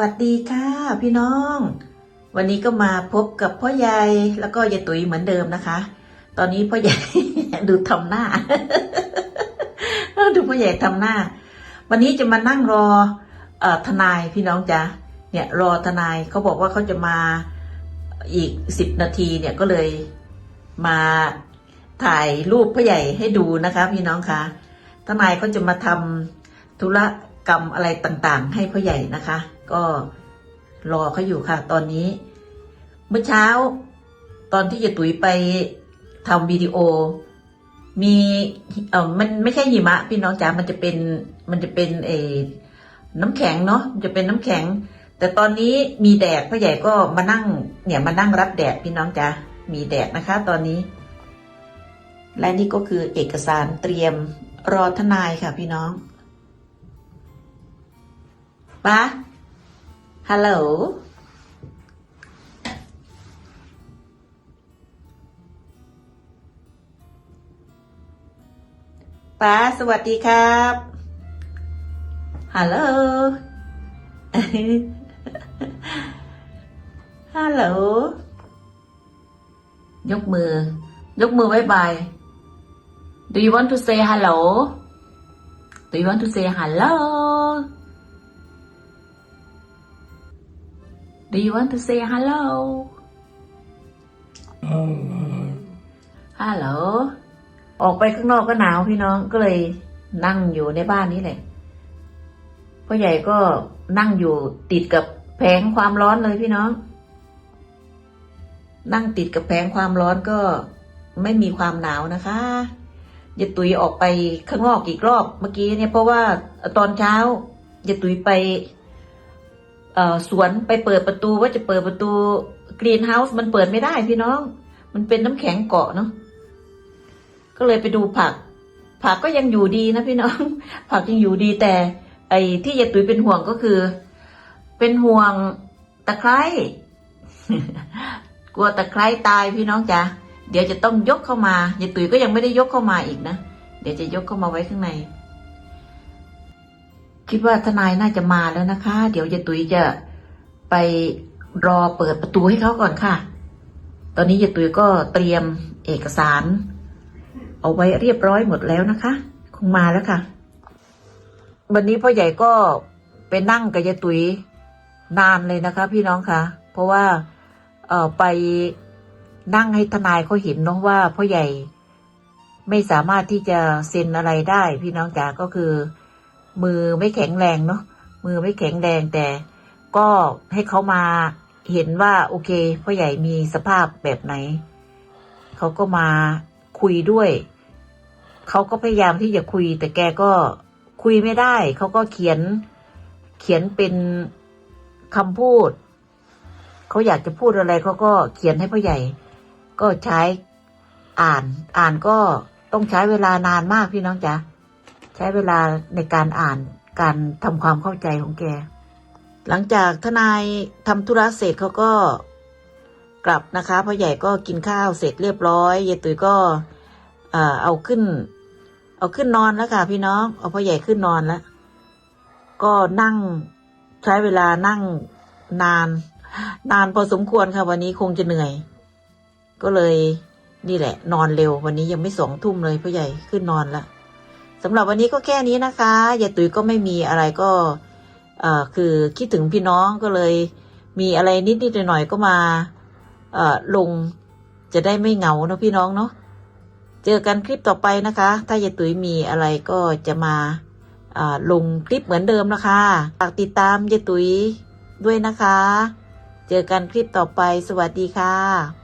วัสดีค่ะ พี่น้อง วันนี้ก็มาพบกับพ่อใหญ่แล้วก็ยายตุ๋ยเหมือนเดิมนะคะ ตอนนี้พ่อใหญ่ ดูทำหน้า ดูพ่อใหญ่ทำหน้า วันนี้จะมานั่งรอเอทนายพี่น้องจ๊ะเนี่ยรอทนายเขาบอกว่าเขาจะมาอีกสิบนาทีเนี่ยก็เลยมาถ่ายรูปพ่อใหญ่ให้ดูนะคะ พี่น้องคะทนายเขาจะมาทำธุรกรรมอะไรต่างๆ ให้พ่อใหญ่นะคะ ก็รอเขาอยู่ค่ะ ตอนนี้ เมื่อเช้า ตอนที่จะตุ๋ยไปทำวิดีโอ มีเออมันไม่ใช่หิมะ พี่น้องจ๋ามันจะเป็นมันจะเป็นเอน้ำแข็งเนาะมันจะเป็นน้ำแข็ง แต่ตอนนี้มีแดดพ่อใหญ่ก็มานั่ง เนี่ยมานั่งรับแดดพี่น้องจ๋ามีแดดนะคะ ตอนนี้ และนี่ก็คือเอกสารเตรียมรอทนายค่ะพี่น้องป้า ฮัลโหล ป้าสวัสดีครับ ฮัลโหล ฮัลโหล ยกมือ ยกมือไว้บาย Do you want to say hello Do you want to say hello Do you want to say hello ฮัลโหลออกไปข้างนอกก็หนาวพี่น้องก็เลยนั่งอยู่ในบ้านนี้แหละพ่อใหญ่ก็นั่งอยู่ติดกับแผงความร้อนเลยพี่น้อง นั่งติดกับแผงความร้อนก็ไม่มีความหนาวนะคะยายตุ๋ยออกไปข้างนอกอีกรอบเมื่อกี้เนี่ยเพราะว่าตอนเช้ายายตุ๋ยไป สวนไปเปิดประตูว่าจะเปิดประตูกรีนเฮาส์มันเปิดไม่ได้พี่น้อง มันเป็นน้ำแข็งเกาะเนาะก็เลยไปดูผัก ผักก็ยังอยู่ดีนะพี่น้อง ผักยังอยู่ดีแต่ ไอ้ที่ยายตุ๋ยเป็นห่วงก็คือ เป็นห่วงตะไคร้กลัวตะไคร้ตายพี่น้องจ๋าเดี๋ยวจะต้องยกเข้ามายายตุ๋ยก็ยังไม่ได้ยกเข้ามาอีกนะเดี๋ยวจะยกเข้ามาไว้ข้างใน คิดว่าทนายน่าจะมาแล้วนะคะ เดี๋ยวยายตุ๋ยจะไปรอเปิดประตูให้เขาก่อนค่ะ ตอนนี้ยายตุ๋ยก็เตรียมเอกสาร เอาไว้เรียบร้อยหมดแล้วนะคะ คงมาแล้วค่ะ วันนี้พ่อใหญ่ก็ไปนั่งกับยายตุ๋ยนานเลยนะคะ พี่น้องคะเพราะว่าเออไปนั่งให้ทนายเขาเห็นเนาะว่าพ่อใหญ่ไม่สามารถที่จะเซ็นอะไรได้ พี่น้องจ๋าก็คือ มือไม่แข็งแรงเนาะมือไม่แข็งแรงแต่ ก็ให้เขามาเห็นว่าโอเคพ่อใหญ่มีสภาพแบบไหน เขาก็มาคุยด้วย เขาก็พยายามที่จะคุย แต่แกก็คุยไม่ได้ เขาก็เขียนเขียนเป็นคำพูด เขาอยากจะพูดอะไรเขาก็เขียนให้พ่อใหญ่ ก็ใช้อ่าน อ่านก็ต้องใช้เวลานานมากพี่น้องจ๊ะ ช้เวลาในการอ่านการทำความเข้าใจของแก หลังจากทนายทำธุระเสร็จเขาก็กลับนะคะพ่อใหญ่ก็กินข้าวเสร็จเรียบร้อยยายตุ๋ยก็เออเอาขึ้น เอาขึ้นนอนแล้วค่ะ พี่น้อง เอาพ่อใหญ่ขึ้นนอนแล้ว ก็นั่งใช้เวลานั่งนาน นานพอสมควรค่ะ วันนี้คงจะเหนื่อย ก็เลยนี่แหละ นอนเร็ววันนี้ยังไม่สองทุ่มเลยพ่อใหญ่ขึ้นนอนแล้ว สำหรับวันนี้ก็แค่นี้นะคะยายตุ๋ยก็ไม่มีอะไรก็เอ่อคือคิดถึงพี่น้องก็เลย มีอะไรนิดๆหน่อยๆก็มาเอ่อลงจะได้ไม่เหงาเนอะพี่น้องเนาะเจอกันคลิปต่อไปนะคะ ถ้ายายตุ๋ยมีอะไรก็จะมาอ่าลงคลิปเหมือนเดิมนะคะฝากติดตามยายตุ๋ยด้วยนะคะ เจอกันคลิปต่อไปสวัสดีค่ะ